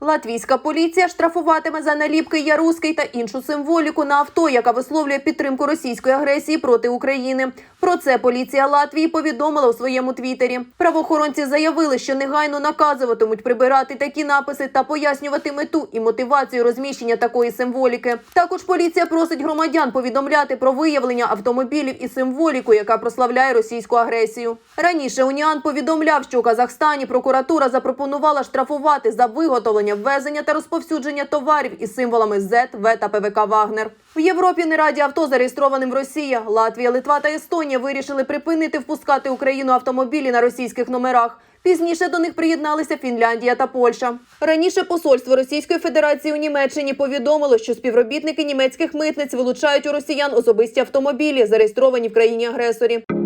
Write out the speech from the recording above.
Латвійська поліція штрафуватиме за наліпки яруський та іншу символіку на авто, яка висловлює підтримку російської агресії проти України. Про це поліція Латвії повідомила у своєму твіттері. Правоохоронці заявили, що негайно наказуватимуть прибирати такі написи та пояснювати мету і мотивацію розміщення такої символіки. Також поліція просить громадян повідомляти про виявлення автомобілів і символіку, яка прославляє російську агресію. Раніше Уніан повідомляв, що у Казахстані прокуратура запропонувала штрафувати за виготовлення, ввезення та розповсюдження товарів із символами Z, В та ПВК Вагнер. В Європі не раді авто зареєстрованим в Росії. Латвія, Литва та Естонія вирішили припинити впускати Україну автомобілі на російських номерах. Пізніше до них приєдналися Фінляндія та Польща. Раніше посольство Російської Федерації у Німеччині повідомило, що співробітники німецьких митниць вилучають у росіян особисті автомобілі, зареєстровані в країні агресорі.